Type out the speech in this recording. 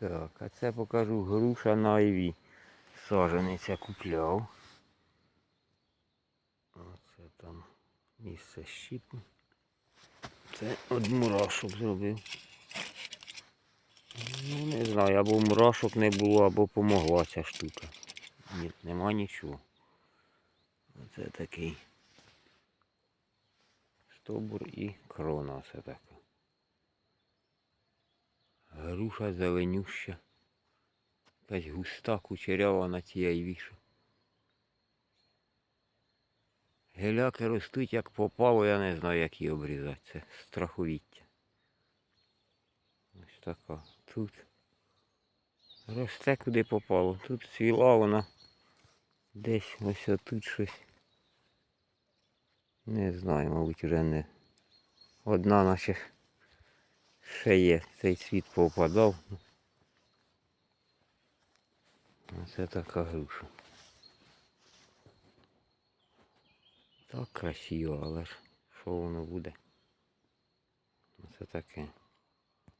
Так, а це покажу груша на айві. Сажениця купляв. Оце там місце щіпу. Це од мурашок зробив. Ну не знаю, або мурашок не було, або помогла ця штука. Ні, нема нічого. Оце такий стовбур і крона все така. Груша зеленюща. Якась густа, кучерява на цій айвіше. Геляки ростуть як попало, я не знаю, як її обрізати. Це страховіття. Ось така. Тут росте куди попало. Тут цвіла вона. Десь ось тут щось. Не знаю, мабуть, вже не. Одна наче ще є. Цей цвіт повпадав. Оце така груша. Так красиво, але ж що воно буде? Оце таке.